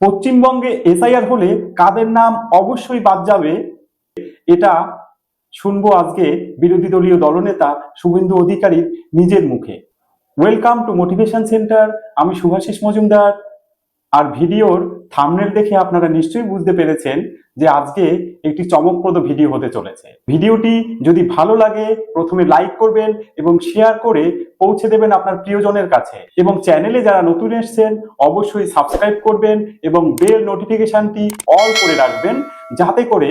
পশ্চিমবঙ্গে এসআইআর হলে কাদের নাম অবশ্যই বাদ যাবে, এটা শুনব আজকে বিরোধী দলীয় দলনেতা শুভেন্দু অধিকারীর নিজের মুখে। ওয়েলকাম টু মোটিভেশন সেন্টার আমি শুভাশিস মজুমদার। আর ভিডিওর থামনেল দেখে আপনারা নিশ্চয়ই বুঝতে পেরেছেন যে আজকে একটি চমকপ্রদ ভিডিও হতে চলেছে। ভিডিওটি যদি ভালো লাগে, প্রথমে লাইক করবেন এবং শেয়ার করে পৌঁছে দেবেন আপনার প্রিয়জনের কাছে। এবং চ্যানেলে যারা নতুন এসেছেন, অবশ্যই সাবস্ক্রাইব করবেন এবং বেল নোটিফিকেশনটি অল করে রাখবেন, যাতে করে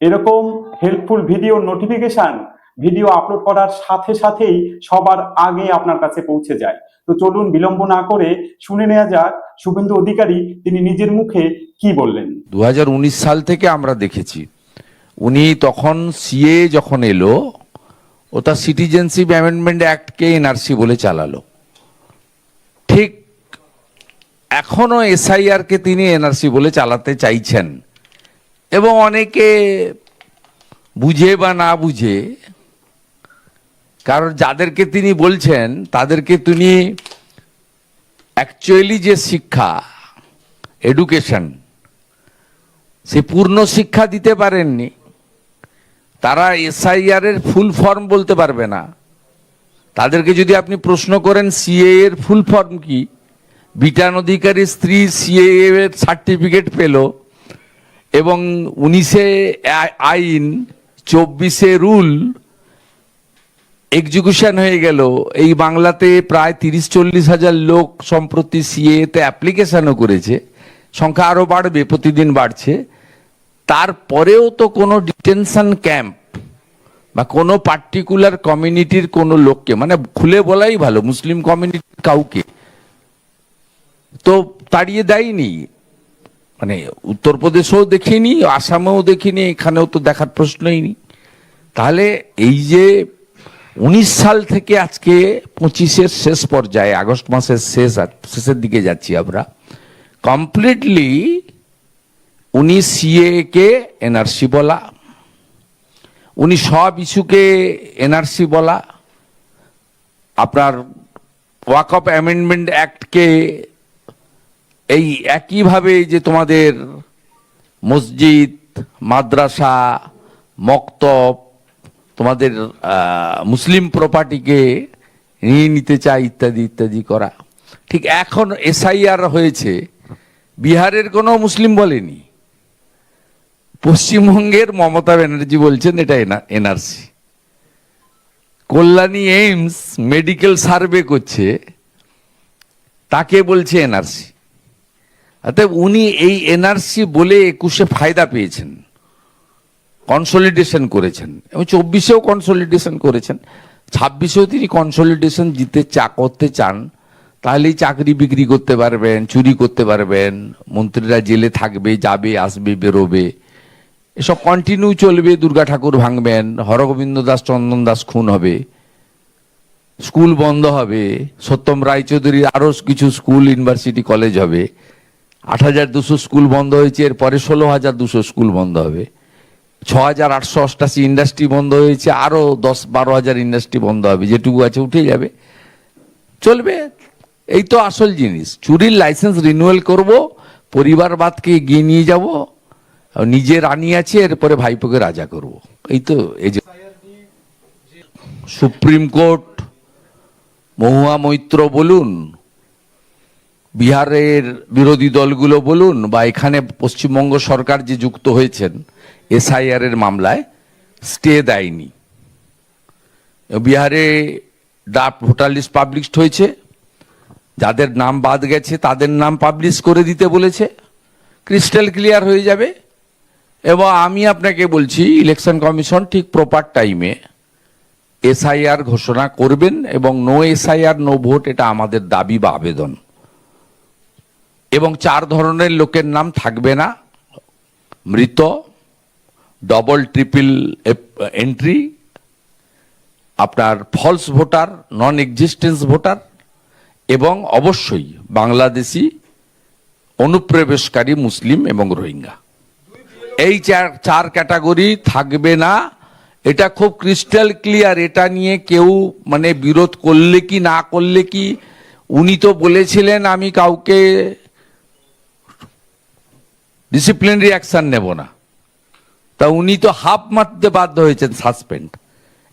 এরকম helpful video notification video upload করার সাথে সাথেই সবার আগে আপনার কাছে পৌঁছে যায়। তো চলুন বিলম্ব না করে শুনে নেওয়া যাক শুভেন্দু অধিকারী তিনি নিজের মুখে কি বললেন? দু হাজার উনিশ সাল থেকে আমরা দেখেছি, উনি তখন সিএ যখন এলো, ও তার সিটিজেনশিপ অ্যামেন্ডমেন্ট অ্যাক্টকে এনআরসি বলে চালালো। ঠিক এখনও এসআইআর কে তিনি এনআরসি বলে চালাতে চাইছেন এবং অনেকে বুঝে বা না বুঝে, কারণ যাদেরকে তিনি বলছেন, তাদেরকে তিনি অ্যাকচুয়ালি যে শিক্ষা এডুকেশন সে পূর্ণ শিক্ষা দিতে পারেননি, তারা এসআইআর এর ফুল ফর্ম বলতে পারবে না। তাদেরকে যদি আপনি প্রশ্ন করেন সিএ এর ফুল ফর্ম কি? বিটান অধিকারী স্ত্রী সিএ এর সার্টিফিকেট পেল এবং উনিশে আইন, চব্বিশে রুল এক্সিকিউশন হয়ে গেল। এই বাংলাতে প্রায় তিরিশ, চল্লিশ হাজার লোক সম্প্রতি সিএতে অ্যাপ্লিকেশনও করেছে। সংখ্যা আরও বাড়বে, প্রতিদিন বাড়ছে। তারপরেও তো কোনো ডিটেনশন ক্যাম্প বা কোনো পার্টিকুলার কমিউনিটির কোনো লোককে মানে খুলে বলাই ভালো, মুসলিম কমিউনিটির কাউকে, তো তাড়িয়ে দেয়নি। মানে উত্তরপ্রদেশেও দেখিনি, আসামেও দেখিনি, এখানেও তো দেখার প্রশ্নই নেই। তাহলে এই যে উনিশ সাল থেকে আজকে পঁচিশের শেষ পর্যায়ে, আগস্ট মাসের শেষ শেষের দিকে যাচ্ছি আমরা কমপ্লিটলি উনি সিএ কে এনআরসি বলা উনি সব ইস্যুকে এনআরসি বলা, আপনার ওয়াক অফ অ্যামেন্ডমেন্ট অ্যাক্টকে এই একইভাবে যে তোমাদের মসজিদ, মাদ্রাসা, মক্তব তোমাদের মুসলিম প্রপার্টিকে নিয়ে নিতে চায় ইত্যাদি ইত্যাদি করা। ঠিক এখন এসআইআর হয়েছে। বিহারের কোনো মুসলিম বলেনি। পশ্চিমবঙ্গের মমতা ব্যানার্জি বলছেন এটা NRC. Kalyani AIIMS medical survey করছে, তাকে বলছে এনআরসি। অতএব উনি এই এনআরসি বলে একুশে ফায়দা পেয়েছেন। কনসলিডেশন করেছেন। এবং চব্বিশেও কনসলিডেশন করেছেন। ছাব্বিশেও তিনি কনসলিডেশন জিতে চা, করতে চান। তাহলেই চাকরি বিক্রি করতে পারবেন, চুরি করতে পারবেন, মন্ত্রীরা জেলে থাকবে, যাবে, আসবে, বেরোবে। এসব কন্টিনিউ চলবে, দুর্গা ঠাকুর ভাঙবেন, হরগোবিন্দ দাস, চন্দন দাস খুন হবে। স্কুল বন্ধ হবে। সত্যম রায়চৌধুরীর আরও কিছু স্কুল, ইউনিভার্সিটি, কলেজ হবে। আট হাজার দুশো স্কুল বন্ধ হয়েছে, এরপরে ষোলো হাজার দুশো স্কুল বন্ধ হবে। ছ হাজার আটশো অষ্টাশি ইন্ডাস্ট্রি বন্ধ হয়েছে আরও দশ বারো হাজার ইন্ডাস্ট্রি বন্ধ হবে, যেটুকু আছে উঠে যাবে। চলবে, এই তো আসল জিনিস। চুরির লাইসেন্স রিনিউয়াল করব, পরিবারবাদকে এগিয়ে নিয়ে যাব নিজে রানী আছে, এরপরে ভাইপোকে রাজা করব। এই তো, এই যে সুপ্রিম কোর্ট, মহুয়া মৈত্র বলুন, বিহারের বিরোধী দলগুলো বলুন, বা এখানে পশ্চিমবঙ্গ সরকার যে যুক্ত হয়েছেন এসআইআর এর মামলায় স্টে দেয়নি। বিহারে ড্রাফট ভোটার লিস্ট পাবলিশড হয়েছে। যাদের নাম বাদ গেছে, তাদের নাম পাবলিশ করে দিতে বলেছে। ক্রিস্টাল ক্লিয়ার হয়ে যাবে। এবং আমি আপনাকে বলছি ইলেকশন কমিশন ঠিক প্রপার টাইমে এসআইআর ঘোষণা করবেন এবং নো এসআইআর নো ভোট এটা আমাদের দাবি বা আবেদন। এবং চার ধরনের লোকের নাম থাকবে না। মৃত ডবল ট্রিপল এন্ট্রি আপনার false voter non existence voter এবং অবশ্যই বাংলাদেশি অনুপ্রবেশকারী মুসলিম এবং রোহিঙ্গা। এই চার চার ক্যাটাগরি থাকবে না। এটা খুব ক্রিস্টাল ক্লিয়ার এটা নিয়ে কেউ মানে বিরোধ করলে কি, না করলে কি, উনি তো বলেছিলেন আমি কাউকে ডিসিপ্লিনারি অ্যাকশন নেব না। তা উনি তো হাফ মারতে বাধ্য হয়েছেন সাসপেন্ড।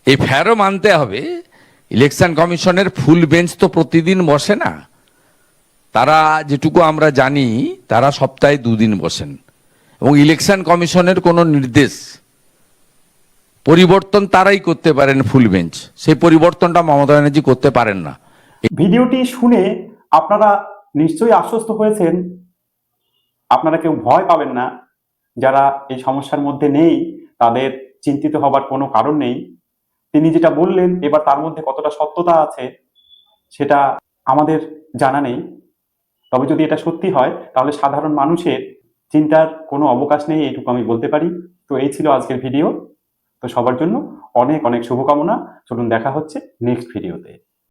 এই ফ্যারও মানতে হবে। ইলেকশন কমিশনের ফুল বেঞ্চ তো প্রতিদিন বসে না। তারা যেটুকু আমরা জানি, তারা সপ্তাহে দুদিন বসেন। এবং ইলেকশন কমিশনের কোনো নির্দেশ, পরিবর্তন তারাই করতে পারেন ফুল বেঞ্চ। সেই পরিবর্তনটা মমতা ব্যানার্জি করতে পারেন না। ভিডিওটি শুনে আপনারা নিশ্চয়ই আশ্বস্ত হয়েছেন। আপনারা কেউ ভয় পাবেন না। যারা এই সমস্যার মধ্যে নেই, তাদের চিন্তিত হবার কোনো কারণ নেই। তিনি যেটা বললেন, এবার তার মধ্যে কতটা সত্যতা আছে, সেটা আমাদের জানা নেই। তবে যদি এটা সত্যি হয়, তাহলে সাধারণ মানুষের চিন্তার কোনো অবকাশ নেই, এইটুকু আমি বলতে পারি। তো এই ছিল আজকের ভিডিও। তো সবার জন্য অনেক অনেক শুভকামনা। চলুন দেখা হচ্ছে নেক্সট ভিডিওতে।